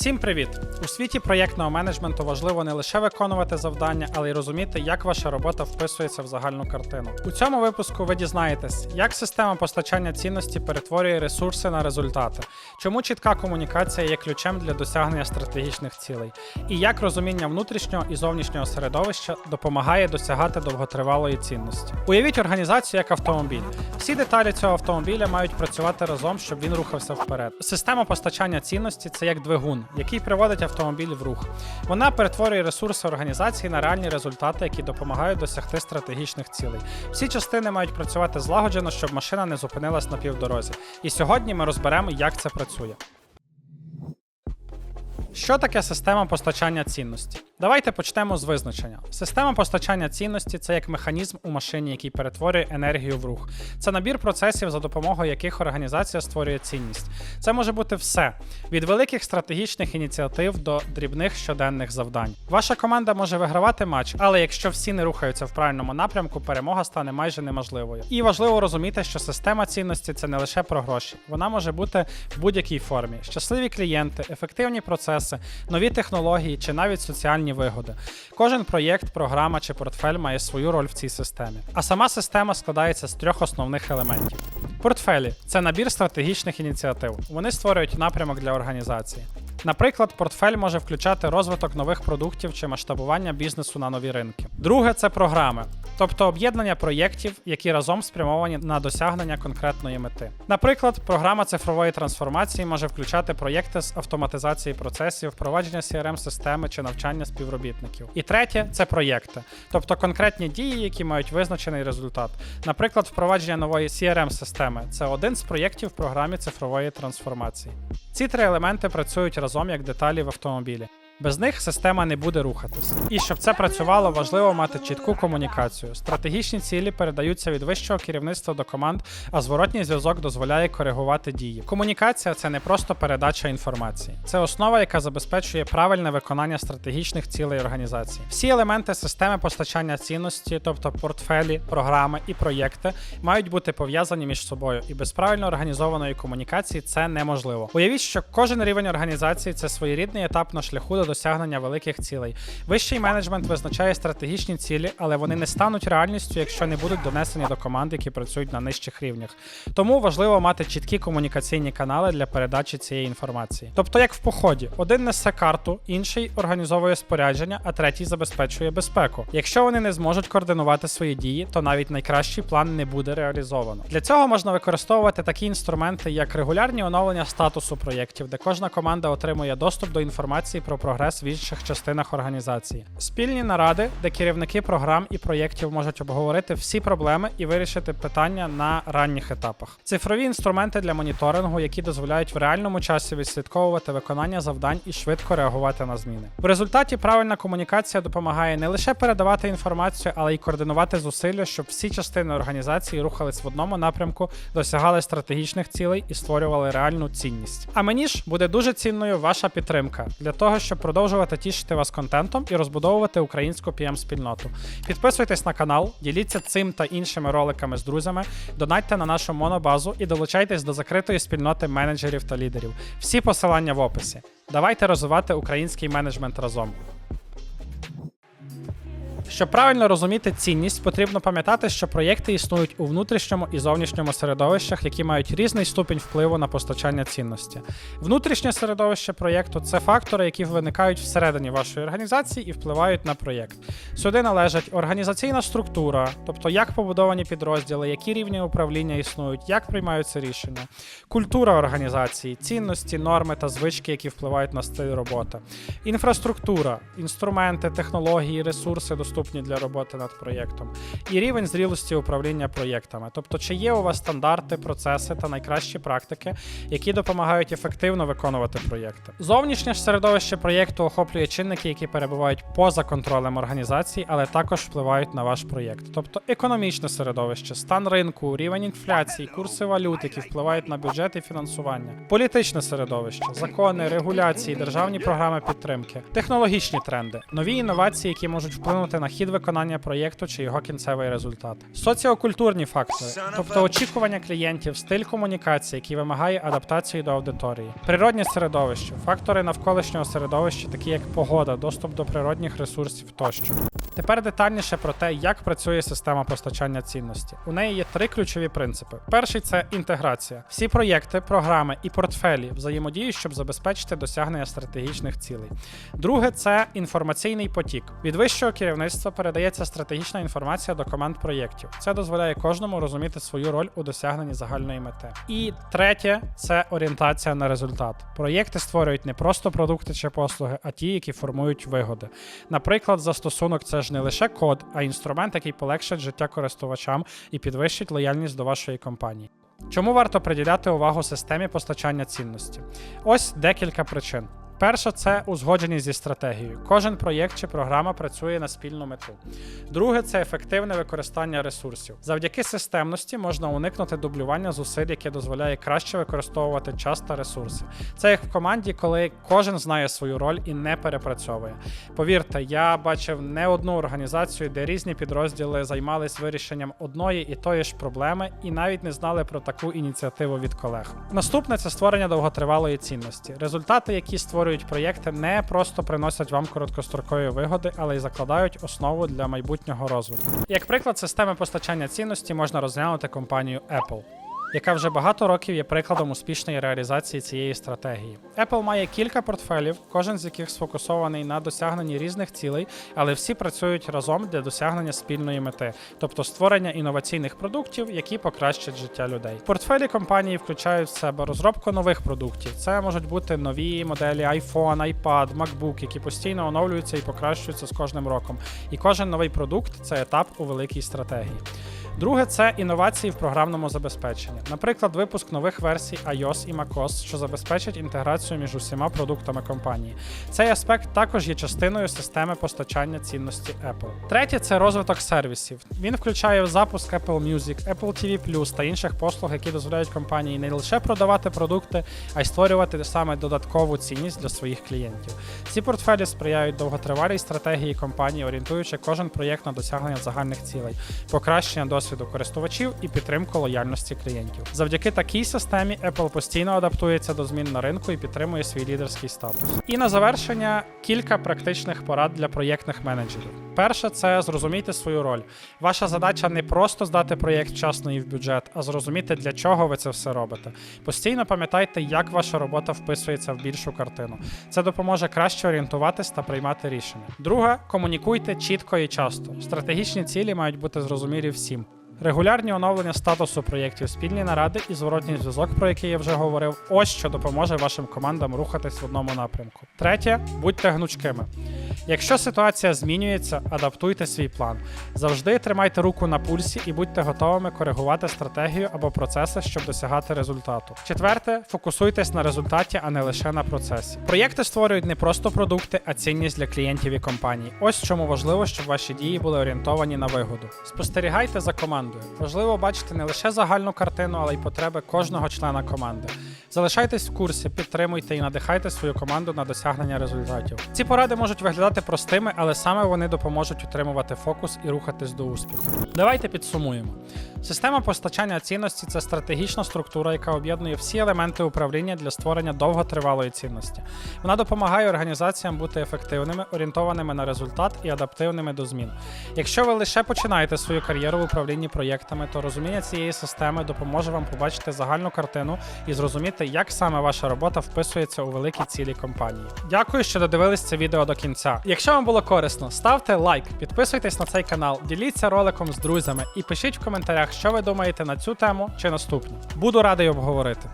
Всім привіт! У світі проєктного менеджменту важливо не лише виконувати завдання, але й розуміти, як ваша робота вписується в загальну картину. У цьому випуску ви дізнаєтесь, як система постачання цінності перетворює ресурси на результати, чому чітка комунікація є ключем для досягнення стратегічних цілей, і як розуміння внутрішнього і зовнішнього середовища допомагає досягати довготривалої цінності. Уявіть організацію як автомобіль. Всі деталі цього автомобіля мають працювати разом, щоб він рухався вперед. Система постачання цінності це як двигун, який приводить автомобіль в рух. Вона перетворює ресурси організації на реальні результати, які допомагають досягти стратегічних цілей. Всі частини мають працювати злагоджено, щоб машина не зупинилась на півдорозі. І сьогодні ми розберемо, як це працює. Що таке система постачання цінності? Давайте почнемо з визначення. Система постачання цінності це як механізм у машині, який перетворює енергію в рух. Це набір процесів, за допомогою яких організація створює цінність. Це може бути все від великих стратегічних ініціатив до дрібних щоденних завдань. Ваша команда може вигравати матч, але якщо всі не рухаються в правильному напрямку, перемога стане майже неможливою. І важливо розуміти, що система цінності це не лише про гроші, вона може бути в будь-якій формі: щасливі клієнти, ефективні процеси, нові технології чи навіть соціальні вигоди. Кожен проєкт, програма чи портфель має свою роль в цій системі. А сама система складається з трьох основних елементів. Портфелі це набір стратегічних ініціатив. Вони створюють напрямок для організації. Наприклад, портфель може включати розвиток нових продуктів чи масштабування бізнесу на нові ринки. Друге це програми, тобто об'єднання проєктів, які разом спрямовані на досягнення конкретної мети. Наприклад, програма цифрової трансформації може включати проєкти з автоматизації процесів, впровадження crm системи чи навчання співробітників. І третє це проєкти, тобто конкретні дії, які мають визначений результат. Наприклад, впровадження нової crm системи це один з проєктів в програмі цифрової трансформації. Ці три елементи працюють разом як деталі в автомобілі. Без них система не буде рухатись. І щоб це працювало, важливо мати чітку комунікацію. Стратегічні цілі передаються від вищого керівництва до команд, а зворотній зв'язок дозволяє коригувати дії. Комунікація це не просто передача інформації, це основа, яка забезпечує правильне виконання стратегічних цілей організації. Всі елементи системи постачання цінності, тобто портфелі, програми і проєкти, мають бути пов'язані між собою, і без правильно організованої комунікації це неможливо. Уявіть, що кожен рівень організації це своєрідний етап на шляху до досягнення великих цілей. Вищий менеджмент визначає стратегічні цілі, але вони не стануть реальністю, якщо не будуть донесені до команд, які працюють на нижчих рівнях. Тому важливо мати чіткі комунікаційні канали для передачі цієї інформації. Тобто, як в поході, один несе карту, інший організовує спорядження, а третій забезпечує безпеку. Якщо вони не зможуть координувати свої дії, то навіть найкращий план не буде реалізовано. Для цього можна використовувати такі інструменти, як регулярні оновлення статусу проєктів, де кожна команда отримує доступ до інформації про прогрес в інших частинах організації, спільні наради, де керівники програм і проєктів можуть обговорити всі проблеми і вирішити питання на ранніх етапах. Цифрові інструменти для моніторингу, які дозволяють в реальному часі відслідковувати виконання завдань і швидко реагувати на зміни. В результаті правильна комунікація допомагає не лише передавати інформацію, але й координувати зусилля, щоб всі частини організації рухались в одному напрямку, досягали стратегічних цілей і створювали реальну цінність. А мені ж буде дуже цінною ваша підтримка для того, щоб продовжувати тішити вас контентом і розбудовувати українську pm спільноту. Підписуйтесь на канал, діліться цим та іншими роликами з друзями, донатьте на нашу монобазу і долучайтесь до закритої спільноти менеджерів та лідерів. Всі посилання в описі. Давайте розвивати український менеджмент разом. Щоб правильно розуміти цінність, потрібно пам'ятати, що проєкти існують у внутрішньому і зовнішньому середовищах, які мають різний ступінь впливу на постачання цінності. Внутрішнє середовище проєкту це фактори, які виникають всередині вашої організації і впливають на проєкт. Сюди належать організаційна структура, тобто як побудовані підрозділи, які рівні управління існують, як приймаються рішення, культура організації, цінності, норми та звички, які впливають на стиль роботи, інфраструктура, інструменти, технології, ресурси доступні для роботи над проєктом, і рівень зрілості управління проєктами, тобто чи є у вас стандарти, процеси та найкращі практики, які допомагають ефективно виконувати проєкти. Зовнішнє ж середовище проєкту охоплює чинники, які перебувають поза контролем організації, але також впливають на ваш проєкт, тобто економічне середовище, стан ринку, рівень інфляції, курси валют, які впливають на бюджет і фінансування, політичне середовище, закони, регуляції, державні програми підтримки, технологічні тренди, нові інновації, які можуть вплинути на хід виконання проєкту чи його кінцевий результат. Соціокультурні фактори, тобто очікування клієнтів, стиль комунікації, який вимагає адаптації до аудиторії, природні середовище, фактори навколишнього середовища, такі як погода, доступ до природних ресурсів тощо. Тепер детальніше про те, як працює система постачання цінності. У неї є три ключові принципи. Перший це інтеграція. Всі проєкти, програми і портфелі взаємодіють, щоб забезпечити досягнення стратегічних цілей. Друге це інформаційний потік. Від вищого керівництва передається стратегічна інформація до команд проєктів. Це дозволяє кожному розуміти свою роль у досягненні загальної мети. І третє це орієнтація на результат. Проєкти створюють не просто продукти чи послуги, а ті, які формують вигоди. Наприклад, застосунок це ж не лише код, а інструмент, який полегшить життя користувачам і підвищить лояльність до вашої компанії. Чому варто приділяти увагу системі постачання цінності? Ось декілька причин. Перше це узгодженість зі стратегією. Кожен проєкт чи програма працює на спільну мету. Друге це ефективне використання ресурсів. Завдяки системності можна уникнути дублювання зусиль, яке дозволяє краще використовувати час та ресурси. Це як в команді, коли кожен знає свою роль і не перепрацьовує. Повірте, я бачив не одну організацію, де різні підрозділи займались вирішенням одної і тої ж проблеми, і навіть не знали про таку ініціативу від колег. Наступне це створення довготривалої цінності. Результати, які створюють проєкти, не просто приносять вам короткострокові вигоди, але й закладають основу для майбутнього розвитку. Як приклад системи постачання цінності можна розглянути компанію Apple яка вже багато років є прикладом успішної реалізації цієї стратегії. Apple має кілька портфелів, кожен з яких сфокусований на досягненні різних цілей, але всі працюють разом для досягнення спільної мети, тобто створення інноваційних продуктів, які покращать життя людей. Портфелі компанії включають в себе розробку нових продуктів. Це можуть бути нові моделі iPhone, iPad, MacBook, які постійно оновлюються і покращуються з кожним роком. І кожен новий продукт це етап у великій стратегії. Друге це інновації в програмному забезпеченні. Наприклад, випуск нових версій iOS і macOS, що забезпечать інтеграцію між усіма продуктами компанії. Цей аспект також є частиною системи постачання цінності Apple. Третє це розвиток сервісів. Він включає запуск Apple Music, Apple TV Plus та інших послуг, які дозволяють компанії не лише продавати продукти, а й створювати саме додаткову цінність для своїх клієнтів. Ці портфелі сприяють довготривалій стратегії компанії, орієнтуючи кожен проєкт на досягнення загальних цілей, покращення досвіду користувачів і підтримку лояльності клієнтів. Завдяки такій системі Apple постійно адаптується до змін на ринку і підтримує свій лідерський статус. І на завершення кілька практичних порад для проєктних менеджерів. Перше це зрозуміти свою роль. Ваша задача не просто здати проєкт вчасно і в бюджет, а зрозуміти, для чого ви це все робите. Постійно пам'ятайте, як ваша робота вписується в більшу картину. Це допоможе краще орієнтуватись та приймати рішення. Друге, комунікуйте чітко і часто. Стратегічні цілі мають бути зрозумілі всім. Регулярні оновлення статусу проєктів, спільні наради і зворотній зв'язок, про який я вже говорив, ось що допоможе вашим командам рухатись в одному напрямку. Третє, будьте гнучкими. Якщо ситуація змінюється, адаптуйте свій план. Завжди тримайте руку на пульсі і будьте готовими коригувати стратегію або процеси, щоб досягати результату. Четверте, фокусуйтесь на результаті, а не лише на процесі. Проєкти створюють не просто продукти, а цінність для клієнтів і компаній. Ось чому важливо, щоб ваші дії були орієнтовані на вигоду. Спостерігайте за командою. Важливо бачити не лише загальну картину, але й потреби кожного члена команди. Залишайтесь в курсі, підтримуйте і надихайте свою команду на досягнення результатів. Ці поради можуть виглядати простими, але саме вони допоможуть утримувати фокус і рухатись до успіху. Давайте підсумуємо. Система постачання цінності це стратегічна структура, яка об'єднує всі елементи управління для створення довготривалої цінності. Вона допомагає організаціям бути ефективними, орієнтованими на результат і адаптивними до змін. Якщо ви лише починаєте свою кар'єру в управлінні проєктами, то розуміння цієї системи допоможе вам побачити загальну картину і зрозуміти, як саме ваша робота вписується у великі цілі компанії. Дякую, що додивились це відео до кінця. Якщо вам було корисно, ставте лайк, підписуйтесь на цей канал, діліться роликом з друзями і пишіть в коментарях, що ви думаєте на цю тему чи наступну. Буду радий обговорити.